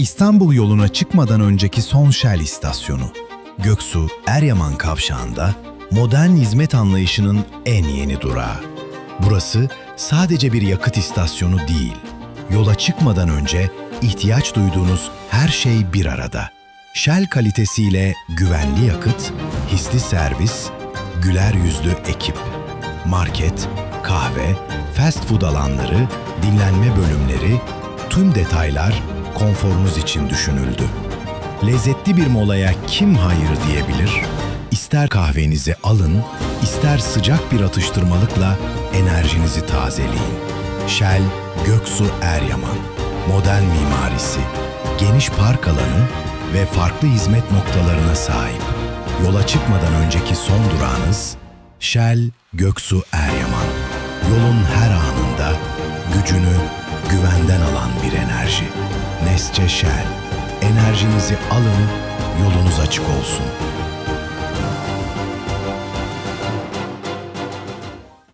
İstanbul yoluna çıkmadan önceki son Shell istasyonu. Göksu Eryaman kavşağında modern hizmet anlayışının en yeni durağı. Burası sadece bir yakıt istasyonu değil. Yola çıkmadan önce ihtiyaç duyduğunuz her şey bir arada. Shell kalitesiyle güvenli yakıt, hisli servis, güler yüzlü ekip, market, kahve, fast food alanları, dinlenme bölümleri, tüm detaylar konforunuz için düşünüldü. Lezzetli bir molaya kim hayır diyebilir? İster kahvenizi alın, ister sıcak bir atıştırmalıkla enerjinizi tazeleyin. Shell Göksu Eryaman. Modern mimarisi, geniş park alanı ve farklı hizmet noktalarına sahip. Yola çıkmadan önceki son durağınız Shell Göksu Eryaman. Yolun her anında gücünü güvenden alan bir enerji. Nesçe Shell. Enerjinizi alın, yolunuz açık olsun.